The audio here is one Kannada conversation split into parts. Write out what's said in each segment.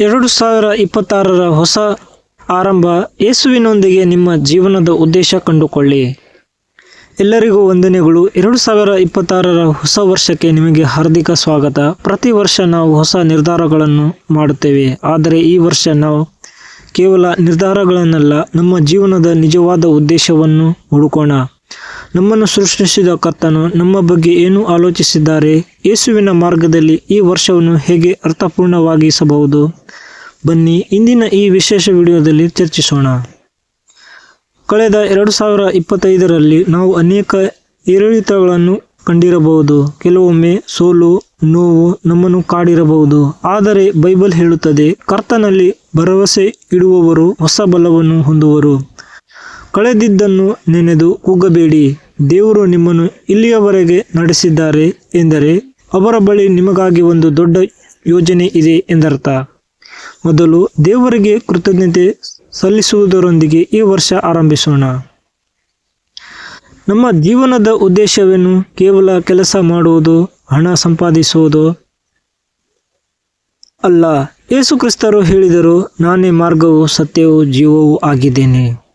ಎರಡು ಸಾವಿರ ಇಪ್ಪತ್ತಾರರ ಹೊಸ ಆರಂಭ ಯೇಸುವಿನೊಂದಿಗೆ ನಿಮ್ಮ ಜೀವನದ ಉದ್ದೇಶ ಕಂಡುಕೊಳ್ಳಿ. ಎಲ್ಲರಿಗೂ ವಂದನೆಗಳು. ಎರಡು ಸಾವಿರ ಇಪ್ಪತ್ತಾರರ ಹೊಸ ವರ್ಷಕ್ಕೆ ನಿಮಗೆ ಹಾರ್ದಿಕ ಸ್ವಾಗತ. ಪ್ರತಿ ವರ್ಷ ನಾವು ಹೊಸ ನಿರ್ಧಾರಗಳನ್ನು ಮಾಡುತ್ತೇವೆ. ಆದರೆ ಈ ವರ್ಷ ನಾವು ಕೇವಲ ನಿರ್ಧಾರಗಳನ್ನಲ್ಲ, ನಮ್ಮ ಜೀವನದ ನಿಜವಾದ ಉದ್ದೇಶವನ್ನು ಹುಡುಕೋಣ. ನಮ್ಮನ್ನು ಸೃಷ್ಟಿಸಿದ ಕರ್ತನು ನಮ್ಮ ಬಗ್ಗೆ ಏನು ಆಲೋಚಿಸಿದ್ದಾರೆ? ಯೇಸುವಿನ ಮಾರ್ಗದಲ್ಲಿ ಈ ವರ್ಷವನ್ನು ಹೇಗೆ ಅರ್ಥಪೂರ್ಣವಾಗಿಸಬಹುದು? ಬನ್ನಿ ಇಂದಿನ ಈ ವಿಶೇಷ ವಿಡಿಯೋದಲ್ಲಿ ಚರ್ಚಿಸೋಣ. ಕಳೆದ ಎರಡು ಸಾವಿರ ಇಪ್ಪತ್ತೈದರಲ್ಲಿ ನಾವು ಅನೇಕ ಏರಿಳಿತಗಳನ್ನು ಕಂಡಿರಬಹುದು. ಕೆಲವೊಮ್ಮೆ ಸೋಲು, ನೋವು ನಮ್ಮನ್ನು ಕಾಡಿರಬಹುದು. ಆದರೆ ಬೈಬಲ್ ಹೇಳುತ್ತದೆ, ಕರ್ತನಲ್ಲಿ ಭರವಸೆ ಇಡುವವರು ಹೊಸ ಬಲವನ್ನು ಹೊಂದುವರು. ಕಳೆದಿದ್ದನ್ನು ನೆನೆದು ಕುಗ್ಗಬೇಡಿ ದೇವರು ನಿಮ್ಮನ್ನು ಇಲ್ಲಿಯವರೆಗೆ ನಡೆಸಿದ್ದಾರೆ ಎಂದರೆ ಅವರ ಬಳಿ ನಿಮಗಾಗಿ ಒಂದು ದೊಡ್ಡ ಯೋಜನೆ ಇದೆ ಎಂದರ್ಥ. ಮೊದಲು ದೇವರಿಗೆ ಕೃತಜ್ಞತೆ ಸಲ್ಲಿಸುವುದರೊಂದಿಗೆ ಈ ವರ್ಷ ಆರಂಭಿಸೋಣ. ನಮ್ಮ ಜೀವನದ ಉದ್ದೇಶವೇನು? ಕೇವಲ ಕೆಲಸ ಮಾಡುವುದು, ಹಣ ಸಂಪಾದಿಸುವುದು ಅಲ್ಲ. ಯೇಸುಕ್ರಿಸ್ತರು ಹೇಳಿದರು, ನಾನೇ ಮಾರ್ಗವು, ಸತ್ಯವೂ, ಜೀವವೂ ಆಗಿದ್ದೇನೆ.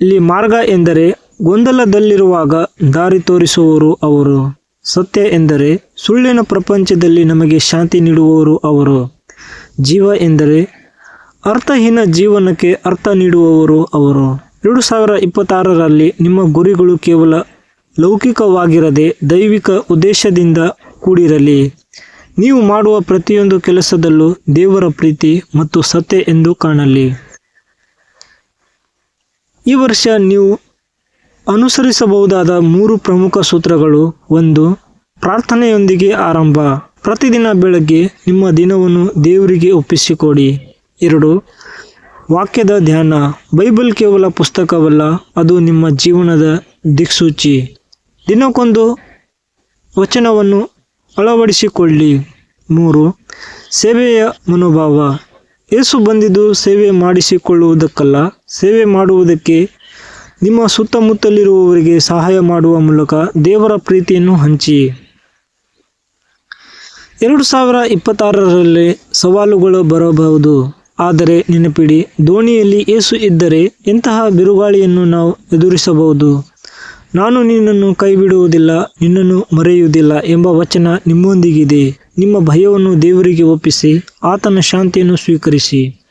ಇಲ್ಲಿ ಮಾರ್ಗ ಎಂದರೆ ಗೊಂದಲದಲ್ಲಿರುವಾಗ ದಾರಿ ತೋರಿಸುವವರು ಅವರು. ಸತ್ಯ ಎಂದರೆ ಸುಳ್ಳಿನ ಪ್ರಪಂಚದಲ್ಲಿ ನಮಗೆ ಶಾಂತಿ ನೀಡುವವರು ಅವರು. ಜೀವ ಎಂದರೆ ಅರ್ಥಹೀನ ಜೀವನಕ್ಕೆ ಅರ್ಥ ನೀಡುವವರು ಅವರು. ಎರಡು ಸಾವಿರ ಇಪ್ಪತ್ತಾರರಲ್ಲಿ ನಿಮ್ಮ ಗುರಿಗಳು ಕೇವಲ ಲೌಕಿಕವಾಗಿರದೆ ದೈವಿಕ ಉದ್ದೇಶದಿಂದ ಕೂಡಿರಲಿ. ನೀವು ಮಾಡುವ ಪ್ರತಿಯೊಂದು ಕೆಲಸದಲ್ಲೂ ದೇವರ ಪ್ರೀತಿ ಮತ್ತು ಸತ್ಯ ಎಂದು ಕಾಣಲಿ. ಈ ವರ್ಷ ನೀವು ಅನುಸರಿಸಬಹುದಾದ ಮೂರು ಪ್ರಮುಖ ಸೂತ್ರಗಳು. ಒಂದು, ಪ್ರಾರ್ಥನೆಯೊಂದಿಗೆ ಆರಂಭ. ಪ್ರತಿದಿನ ಬೆಳಗ್ಗೆ ನಿಮ್ಮ ದಿನವನ್ನು ದೇವರಿಗೆ ಒಪ್ಪಿಸಿಕೊಡಿ. ಎರಡು, ವಾಕ್ಯದ ಧ್ಯಾನ. ಬೈಬಲ್ ಕೇವಲ ಪುಸ್ತಕವಲ್ಲ, ಅದು ನಿಮ್ಮ ಜೀವನದ ದಿಕ್ಸೂಚಿ. ದಿನಕ್ಕೊಂದು ವಚನವನ್ನು ಅಳವಡಿಸಿಕೊಳ್ಳಿ. ಮೂರು, ಸೇವೆಯ ಮನೋಭಾವ. ಏಸು ಬಂದಿದ್ದು ಸೇವೆ ಮಾಡಿಸಿಕೊಳ್ಳುವುದಕ್ಕಲ್ಲ, ಸೇವೆ ಮಾಡುವುದಕ್ಕೆ ನಿಮ್ಮ ಸುತ್ತಮುತ್ತಲಿರುವವರಿಗೆ ಸಹಾಯ ಮಾಡುವ ಮೂಲಕ ದೇವರ ಪ್ರೀತಿಯನ್ನು ಹಂಚಿ. ಎರಡು ಸಾವಿರ ಇಪ್ಪತ್ತಾರರಲ್ಲಿ ಸವಾಲುಗಳು ಬರಬಹುದು, ಆದರೆ ನೆನಪಿಡಿ, ದೋಣಿಯಲ್ಲಿ ಏಸು ಇದ್ದರೆ ಇಂತಹ ಬಿರುಗಾಳಿಯನ್ನು ನಾವು ಎದುರಿಸಬಹುದು? ನಾನು ನಿನ್ನನ್ನು ಕೈಬಿಡುವುದಿಲ್ಲ, ನಿನ್ನನ್ನು ಮರೆಯುವುದಿಲ್ಲ ಎಂಬ ವಚನ ನಿಮ್ಮೊಂದಿಗಿದೆ. ನಿಮ್ಮ ಭಯವನ್ನು ದೇವರಿಗೆ ಒಪ್ಪಿಸಿ, ಆತನ ಶಾಂತಿಯನ್ನು ಸ್ವೀಕರಿಸಿ.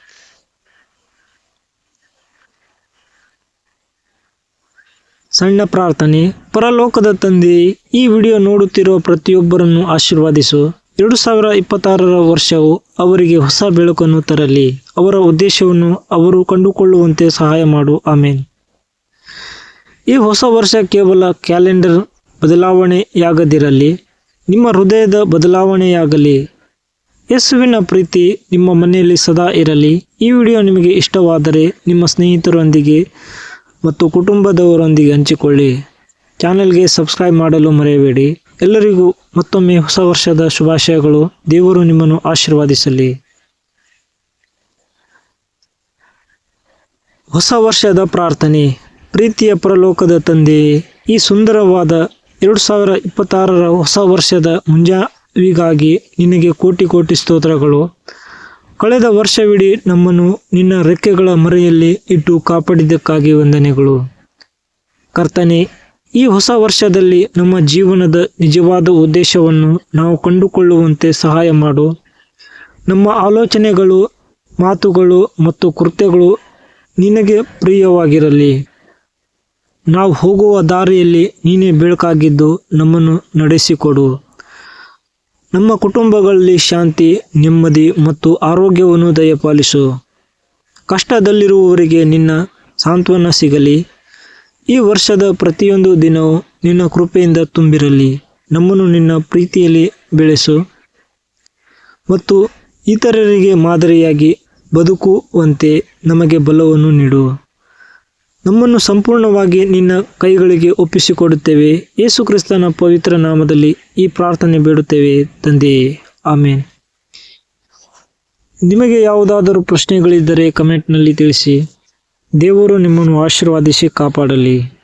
ಸಣ್ಣ ಪ್ರಾರ್ಥನೆ. ಪರಲೋಕದ ತಂದೆ, ಈ ವಿಡಿಯೋ ನೋಡುತ್ತಿರುವ ಪ್ರತಿಯೊಬ್ಬರನ್ನು ಆಶೀರ್ವಾದಿಸು. ಎರಡು ಸಾವಿರ ಇಪ್ಪತ್ತಾರರ ವರ್ಷವು ಅವರಿಗೆ ಹೊಸ ಬೆಳಕನ್ನು ತರಲಿ. ಅವರ ಉದ್ದೇಶವನ್ನು ಅವರು ಕಂಡುಕೊಳ್ಳುವಂತೆ ಸಹಾಯ ಮಾಡು. ಆಮೇನ್. ಈ ಹೊಸ ವರ್ಷ ಕೇವಲ ಕ್ಯಾಲೆಂಡರ್ ಬದಲಾವಣೆಯಾಗದಿರಲಿ, ನಿಮ್ಮ ಹೃದಯದ ಬದಲಾವಣೆಯಾಗಲಿ. ಯೇಸುವಿನ ಪ್ರೀತಿ ನಿಮ್ಮ ಮನೆಯಲ್ಲಿ ಸದಾ ಇರಲಿ. ಈ ವಿಡಿಯೋ ನಿಮಗೆ ಇಷ್ಟವಾದರೆ ನಿಮ್ಮ ಸ್ನೇಹಿತರೊಂದಿಗೆ ಮತ್ತು ಕುಟುಂಬದವರೊಂದಿಗೆ ಹಂಚಿಕೊಳ್ಳಿ. ಚಾನೆಲ್ಗೆ ಸಬ್ಸ್ಕ್ರೈಬ್ ಮಾಡಲು ಮರೆಯಬೇಡಿ. ಎಲ್ಲರಿಗೂ ಮತ್ತೊಮ್ಮೆ ಹೊಸ ವರ್ಷದ ಶುಭಾಶಯಗಳು. ದೇವರು ನಿಮ್ಮನ್ನು ಆಶೀರ್ವಾದಿಸಲಿ. ಹೊಸ ವರ್ಷದ ಪ್ರಾರ್ಥನೆ. ಪ್ರೀತಿಯ ಪರಲೋಕದ ತಂದೆ. ಈ ಸುಂದರವಾದ ಎರಡು ಸಾವಿರ ಇಪ್ಪತ್ತಾರರ ಹೊಸ ವರ್ಷದ ಮುಂಜಾವಿಗಾಗಿ ನಿನಗೆ ಕೋಟಿ ಕೋಟಿ ಸ್ತೋತ್ರಗಳು. ಕಳೆದ ವರ್ಷವಿಡೀ ನಮ್ಮನ್ನು ನಿನ್ನ ರೆಕ್ಕೆಗಳ ಮರೆಯಲ್ಲಿ ಇಟ್ಟು ಕಾಪಾಡಿದ್ದಕ್ಕಾಗಿ ವಂದನೆಗಳು. ಕರ್ತನೆ, ಈ ಹೊಸ ವರ್ಷದಲ್ಲಿ ನಮ್ಮ ಜೀವನದ ನಿಜವಾದ ಉದ್ದೇಶವನ್ನು ನಾವು ಕಂಡುಕೊಳ್ಳುವಂತೆ ಸಹಾಯ ಮಾಡು. ನಮ್ಮ ಆಲೋಚನೆಗಳು, ಮಾತುಗಳು ಮತ್ತು ಕೃತ್ಯಗಳು ನಿನಗೆ ಪ್ರಿಯವಾಗಿರಲಿ. ನಾವು ಹೋಗುವ ದಾರಿಯಲ್ಲಿ ನೀನೇ ಬೆಳಕಾಗಿದ್ದು ನಮ್ಮನ್ನು ನಡೆಸಿಕೊಡು. ನಮ್ಮ ಕುಟುಂಬಗಳಲ್ಲಿ ಶಾಂತಿ, ನೆಮ್ಮದಿ ಮತ್ತು ಆರೋಗ್ಯವನ್ನು ದಯಪಾಲಿಸು. ಕಷ್ಟದಲ್ಲಿರುವವರಿಗೆ ನಿನ್ನ ಸಾಂತ್ವನ ಸಿಗಲಿ. ಈ ವರ್ಷದ ಪ್ರತಿಯೊಂದು ದಿನವೂ ನಿನ್ನ ಕೃಪೆಯಿಂದ ತುಂಬಿರಲಿ. ನಮ್ಮನ್ನು ನಿನ್ನ ಪ್ರೀತಿಯಲ್ಲಿ ಬೆಳೆಸು. ಮತ್ತು ಇತರರಿಗೆ ಮಾದರಿಯಾಗಿ ಬದುಕುವಂತೆ ನಮಗೆ ಬಲವನ್ನು ನೀಡು. ನಮ್ಮನ್ನು ಸಂಪೂರ್ಣವಾಗಿ ನಿನ್ನ ಕೈಗಳಿಗೆ ಒಪ್ಪಿಸಿಕೊಡುತ್ತೇವೆ. ಯೇಸು ಕ್ರಿಸ್ತನ ಪವಿತ್ರ ನಾಮದಲ್ಲಿ ಈ ಪ್ರಾರ್ಥನೆ ಬೇಡುತ್ತೇವೆ ತಂದೆಯೇ. ಆಮೇನ್. ನಿಮಗೆ ಯಾವುದಾದರೂ ಪ್ರಶ್ನೆಗಳಿದ್ದರೆ ಕಮೆಂಟ್ನಲ್ಲಿ ತಿಳಿಸಿ. ದೇವರು ನಿಮ್ಮನ್ನು ಆಶೀರ್ವಾದಿಸಿ ಕಾಪಾಡಲಿ.